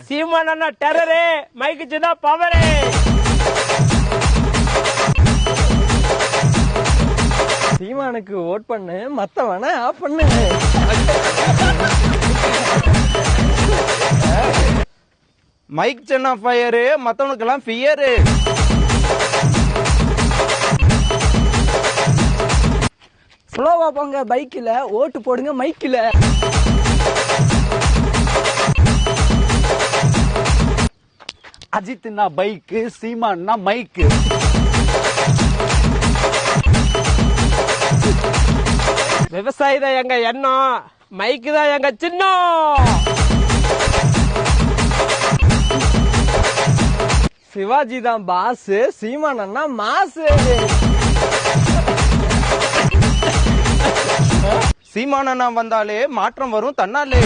சீமானா டெரரு மைக்கு சின்ன பவரு சீமானுக்கு ஓட் பண்ணு மத்தவன ஆஃப் பண்ணு. மைக் சென்னா ஃபயரு மத்தவனுக்கெல்லாம் ஃபியரு ஸ்லோவா போங்க பைக்கில் ஓட்டு போடுங்க மைக்கில் அஜித்னா பைக்கு சீமான்னா மைக்கு. விவசாயி தான் எங்க எண்ணம் மைக்கு தான் எங்க சின்னம். சிவாஜி தான் பாஸ் சீமான் அண்ணா மாசு சீமானண்ணா வந்தாலே மாற்றம் வரும் தன்னாலே.